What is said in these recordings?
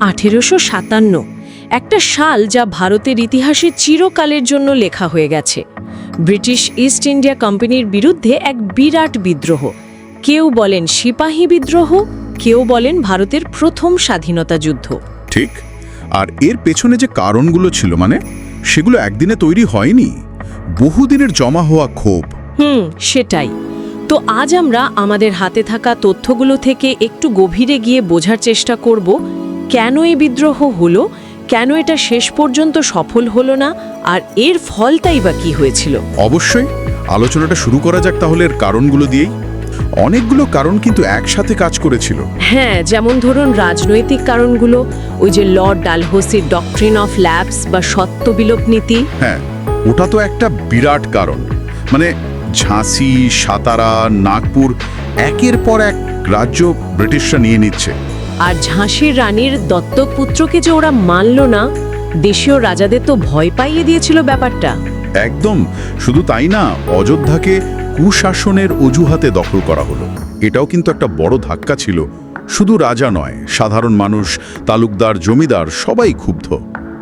আঠেরোশো সাতান্ন একটা সাল যা ভারতের ইতিহাসে চিরকালের জন্য লেখা হয়ে গেছে। ব্রিটিশ ইস্ট ইন্ডিয়া কোম্পানির বিরুদ্ধে এক বিরাট বিদ্রোহ। কেউ বলেন সিপাহী বিদ্রোহ কেউ বলেন ভারতের প্রথম স্বাধীনতা যুদ্ধ। ঠিক। আর এর পেছনে যে কারণগুলো ছিল মানে সেগুলো একদিনে তৈরি হয়নি। বহুদিনের জমা হওয়া ক্ষোভ। হুম সেটাই। তো আজ আমরা আমাদের হাতে থাকা তথ্যগুলো থেকে একটু গভীরে গিয়ে বোঝার চেষ্টা করব কেন এই বিদ্রোহ হলো? কেন এটা শেষ পর্যন্ত সফল হলো না? আর এর ফলটাই বা কি হয়েছিল? অবশ্যই। আলোচনাটা শুরু করা যাক তাহলে এর কারণগুলো দিয়েই। অনেকগুলো কারণ কিন্তু একসাথে কাজ করেছিল। হ্যাঁ যেমন ধরুন রাজনৈতিক কারণগুলো ওই যে লর্ড ডালহৌসির ডকট্রিন অফ ল্যাবস বা সত্য বিলোপ নীতি। হ্যাঁ ওটা তো একটা বিরাট কারণ। মানে ঝাঁসি সাতারা নাগপুর একের পর এক রাজ্য ব্রিটিশরা নিয়ে নিচ্ছে। আর ঝাঁসির রানীর দত্তক পুত্রকে যে ওরা মানল না দেশীয় রাজাদের তো ভয় পাইয়ে দিয়েছিল ব্যাপারটা। একদম শুধু তাই না অযোধ্যাকে কুশাসনের অজুহাতে দখল করা হলো। এটাও কিন্তু একটা বড় ধাক্কা ছিল। শুধু রাজা নয় সাধারণ মানুষ তালুকদার জমিদার সবাই ক্ষুব্ধ।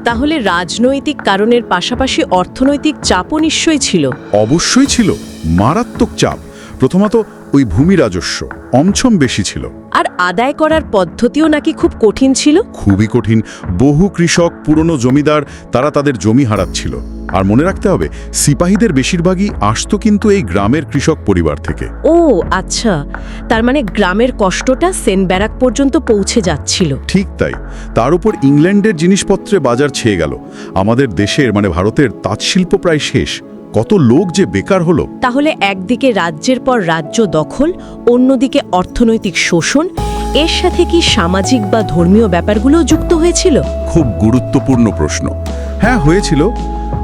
তাহলে রাজনৈতিক কারণের পাশাপাশি অর্থনৈতিক চাপও নিশ্চয়ই ছিল। অবশ্যই ছিল মারাত্মক চাপ। প্রথমত ওই ভূমি রাজস্ব অমছম বেশি ছিল। আর আদায় করার পদ্ধতিও নাকি খুব কঠিন ছিল? খুবই কঠিন। বহু কৃষক পুরনো জমিদার তারা তাদের জমি হারাচ্ছিল। আর মনে রাখতে হবে সিপাহীদের বেশিরভাগই আসতো কিন্তু এই গ্রামের কৃষক পরিবার থেকে। ও আচ্ছা। তার মানে গ্রামের কষ্টটা সেন ব্যারাক পর্যন্ত পৌঁছে যাচ্ছিল। ঠিক তাই। তার উপর ইংল্যান্ডের জিনিসপত্রে বাজার ছেয়ে গেল। আমাদের দেশের মানে ভারতের তাঁতশিল্প প্রায় শেষ। কত লোক যে বেকার হলো। তাহলে একদিকে রাজ্যের পর রাজ্য দখল অন্যদিকে অর্থনৈতিক শোষণ এর সাথে কি সামাজিক বা ধর্মীয় ব্যাপারগুলোও যুক্ত হয়েছিল? খুব গুরুত্বপূর্ণ প্রশ্ন। হ্যাঁ হয়েছিল।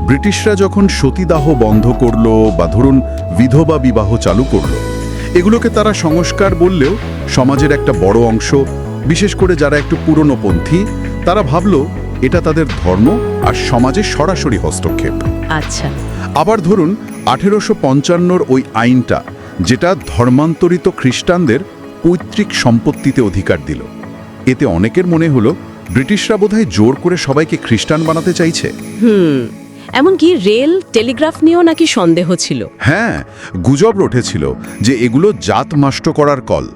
ব্রিটিশরা যখন সতীদাহ বন্ধ করল বা ধরুন বিধবা বিবাহ চালু করল এগুলোকে তারা সংস্কার বললেও সমাজের একটা বড় অংশ বিশেষ করে যারা একটু পুরনোপন্থী তারা ভাবলো এটা তাদের ধর্ম আর সমাজে সরাসরি হস্তক্ষেপ। আচ্ছা। আবার ধরুন আঠেরোশো পঞ্চান্নর ওই আইনটা যেটা ধর্মান্তরিত খ্রিস্টানদের পৈতৃক সম্পত্তিতে অধিকার দিল। এতে অনেকের মনে হলো ব্রিটিশরা বোধহয় জোর করে সবাইকে খ্রিস্টান বানাতে চাইছে। হুম এমনকি রেল টেলিগ্রাফ নিয়েও নাকি সন্দেহ ছিল। হ্যাঁ গুজব রটেছিল যে এগুলো জাত মাষ্ট করার কল।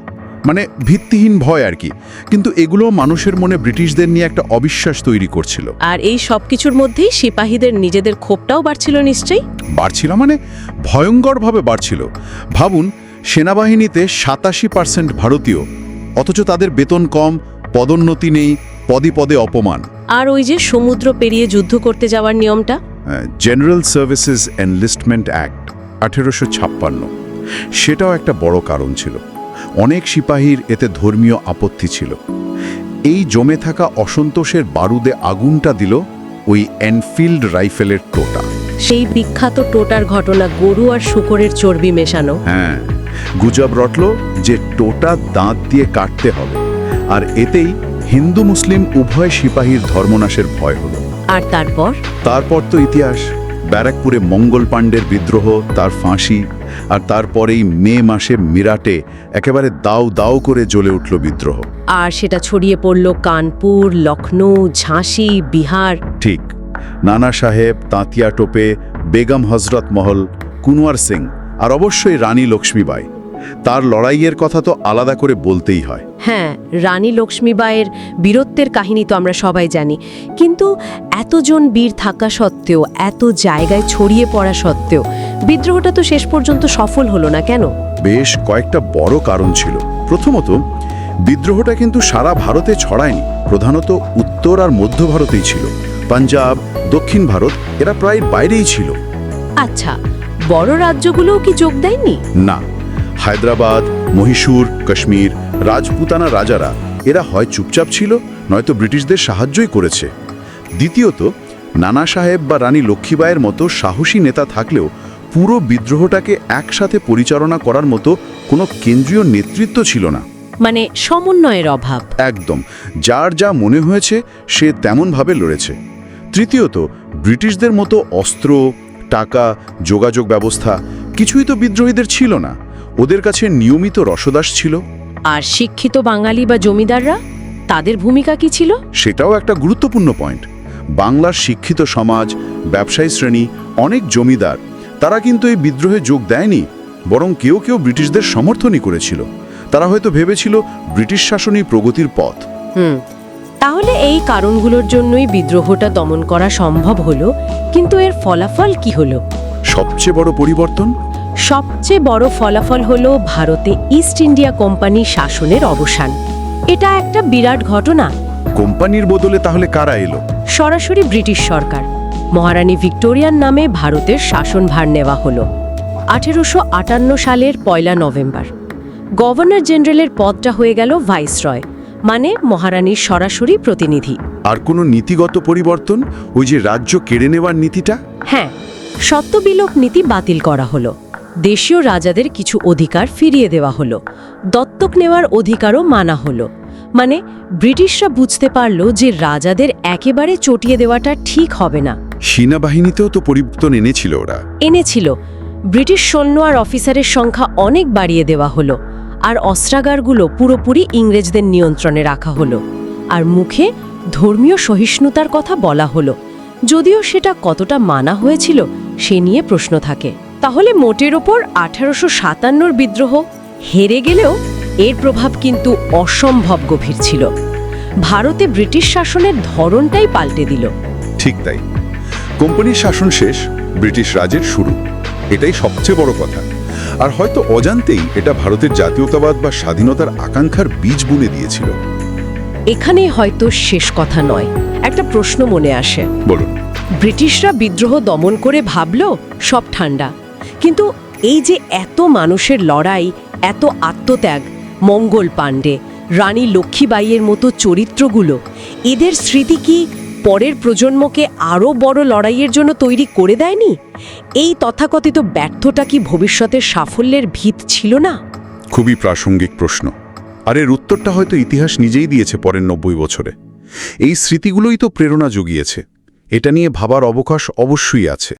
মানে ভিত্তিহীন ভয় আর কি। কিন্তু এগুলো মানুষের মনে ব্রিটিশদের নিয়ে একটা অবিশ্বাস তৈরি করছিল। আর এই সব কিছুর মধ্যেই সিপাহীদের নিজেদের ক্ষোভটাও বাড়ছিল নিশ্চয়ই? বাড়ছিল মানে ভয়ঙ্করভাবে বাড়ছিল। ভাবুন সেনাবাহিনীতে সাতাশি পার্সেন্ট ভারতীয় অথচ তাদের বেতন কম পদোন্নতি নেই পদে পদে অপমান। আর ওই যে সমুদ্র পেরিয়ে যুদ্ধ করতে যাওয়ার নিয়মটা? জেনারেল সার্ভিসেস এনলিস্টমেন্ট অ্যাক্ট আঠেরোশো ছাপ্পান্ন। সেটাও একটা বড় কারণ ছিল। অনেক সিপাহীর এতে ধর্মীয় আপত্তি ছিল। এই জমে থাকা অসন্তোষের বারুদে আগুনটা দিল ওই এনফিল্ড রাইফেলের টোটা। সেই বিখ্যাত টোটার ঘটনা গরু আর শুকরের চর্বি মেশানো। হ্যাঁ গুজব রটল যে টোটা দাঁত দিয়ে কাটতে হবে। আর এতেই হিন্দু মুসলিম উভয় সিপাহীর ধর্মনাশের ভয় হলো। আর তারপর? তারপর তো ইতিহাস। ব্যারাকপুরে মঙ্গল পাণ্ডের বিদ্রোহ তার ফাঁসি আর তারপরেই মে মাসে মিরাটে একেবারে দাও দাও করে জ্বলে উঠল বিদ্রোহ। আর সেটা ছড়িয়ে পড়ল কানপুর লখনৌ ঝাঁসি বিহার। ঠিক নানা সাহেব তাঁতিয়া টোপে বেগম হজরত মহল কুনওয়ার সিং আর অবশ্যই রানী লক্ষ্মীবাই। তার লড়াইয়ের কথা তো আলাদা করে বলতেই হয়। হ্যাঁ রানী লক্ষ্মীবাইয়ের বীরত্বের কাহিনী তো আমরা সবাই জানি। কিন্তু এতজন বীর থাকা সত্ত্বেও এত জায়গায় ছড়িয়ে পড়া সত্ত্বেও বিদ্রোহটা তো শেষ পর্যন্ত সফল হলো না কেন? বেশ কয়েকটা বড় কারণ ছিল। প্রথমত বিদ্রোহটা কিন্তু সারা ভারতে ছড়ায়নি। প্রধানত উত্তর আর মধ্য ভারতেই ছিল। পাঞ্জাব দক্ষিণ ভারত এরা প্রায় বাইরেই ছিল। আচ্ছা বড় রাজ্যগুলোও কি যোগ দেয়নি? না। হায়দ্রাবাদ মহীশূর কাশ্মীর রাজপুতানা রাজারা এরা হয় চুপচাপ ছিল নয়তো ব্রিটিশদের সাহায্যই করেছে। দ্বিতীয়ত নানা সাহেব বা রানী লক্ষ্মীবাইয়ের মতো সাহসী নেতা থাকলেও পুরো বিদ্রোহটাকে একসাথে পরিচালনা করার মতো কোনো কেন্দ্রীয় নেতৃত্ব ছিল না। মানে সমন্বয়ের অভাব। একদম। যার যা মনে হয়েছে সে তেমনভাবে লড়েছে। তৃতীয়ত ব্রিটিশদের মতো অস্ত্র টাকা যোগাযোগ ব্যবস্থা কিছুই তো বিদ্রোহীদের ছিল না। ওদের কাছে নিয়মিত রসদাস ছিল। আর শিক্ষিত বাঙালি বা জমিদাররা তাদের ভূমিকা কি ছিল? সেটাও একটা গুরুত্বপূর্ণ পয়েন্ট বাংলার শিক্ষিত সমাজ ব্যবসায়ী শ্রেণি অনেক জমিদার তারা কিন্তু এই বিদ্রোহে যোগ দেয়নি বরং কেউ কেউ ব্রিটিশদের সমর্থনই করেছিল। তারা হয়তো ভেবেছিল ব্রিটিশ শাসনই প্রগতির পথ। হুম তাহলে এই কারণগুলোর জন্যই বিদ্রোহটা দমন করা সম্ভব হলো কিন্তু এর ফলাফল কি হলো? সবচেয়ে বড় পরিবর্তন? সবচেয়ে বড় ফলাফল হলো ভারতে ইস্ট ইন্ডিয়া কোম্পানি শাসনের অবসান। এটা একটা বিরাট ঘটনা। কোম্পানির বদলে তাহলে কারা এলো? সরাসরি ব্রিটিশ সরকার। মহারানী ভিক্টোরিয়ার নামে ভারতের শাসনভার নেওয়া হলো। আঠেরোশো আটান্ন সালের পয়লা নভেম্বর। গভর্নর জেনারেলের পদটা হয়ে গেল ভাইসরয় মানে মহারানীর সরাসরি প্রতিনিধি। আর কোনো নীতিগত পরিবর্তন? ওই যে রাজ্য কেড়ে নেওয়ার নীতিটা? হ্যাঁ সত্যবিলোপ নীতি বাতিল করা হলো। দেশীয় রাজাদের কিছু অধিকার ফিরিয়ে দেওয়া হলো। দত্তক নেওয়ার অধিকারও মানা হলো। মানে ব্রিটিশরা বুঝতে পারল যে রাজাদের একেবারে চটিয়ে দেওয়াটা ঠিক হবে না। সেনাবাহিনীতেও তো পরিবর্তন এনেছিল ওরা। এনেছিল। ব্রিটিশ সৈন্য আর অফিসারের সংখ্যা অনেক বাড়িয়ে দেওয়া হলো আর অস্ত্রাগারগুলো পুরোপুরি ইংরেজদের নিয়ন্ত্রণে রাখা হলো। আর মুখে ধর্মীয় সহিষ্ণুতার কথা বলা হলো। যদিও সেটা কতটা মানা হয়েছিল সে নিয়ে প্রশ্ন থাকে। তাহলে মোটের ওপর আঠারোশো সাতান্নর বিদ্রোহ হেরে গেলেও এর প্রভাব কিন্তু অসম্ভব গভীর ছিল। ভারতে ব্রিটিশ শাসনের ধরনটাই পাল্টে দিল। ঠিক তাই। কোম্পানির শাসন শেষ ব্রিটিশ রাজের শুরু। এটাই সবচেয়ে বড় কথা। আর হয়তো অজান্তেই এটা ভারতের জাতীয়তাবাদ বা স্বাধীনতার আকাঙ্ক্ষার বীজ বুনে দিয়েছিল। এখানে হয়তো শেষ কথা নয়। একটা প্রশ্ন মনে আসে। বলুন। ব্রিটিশরা বিদ্রোহ দমন করে ভাবল সব ঠান্ডা। কিন্তু এই যে এত মানুষের লড়াই এত আত্মত্যাগ মঙ্গল পাণ্ডে রানী লক্ষ্মীবাইয়ের মতো চরিত্রগুলো এদের স্মৃতি কি পরের প্রজন্মকে আরও বড় লড়াইয়ের জন্য তৈরি করে দেয়নি? এই তথাকথিত ব্যর্থটা কি ভবিষ্যতের সাফল্যের ভিত ছিল না? খুবই প্রাসঙ্গিক প্রশ্ন। আর এর উত্তরটা হয়তো ইতিহাস নিজেই দিয়েছে পরের নব্বই বছরে। এই স্মৃতিগুলোই তো প্রেরণা জুগিয়েছে। এটা নিয়ে ভাবার অবকাশ অবশ্যই আছে।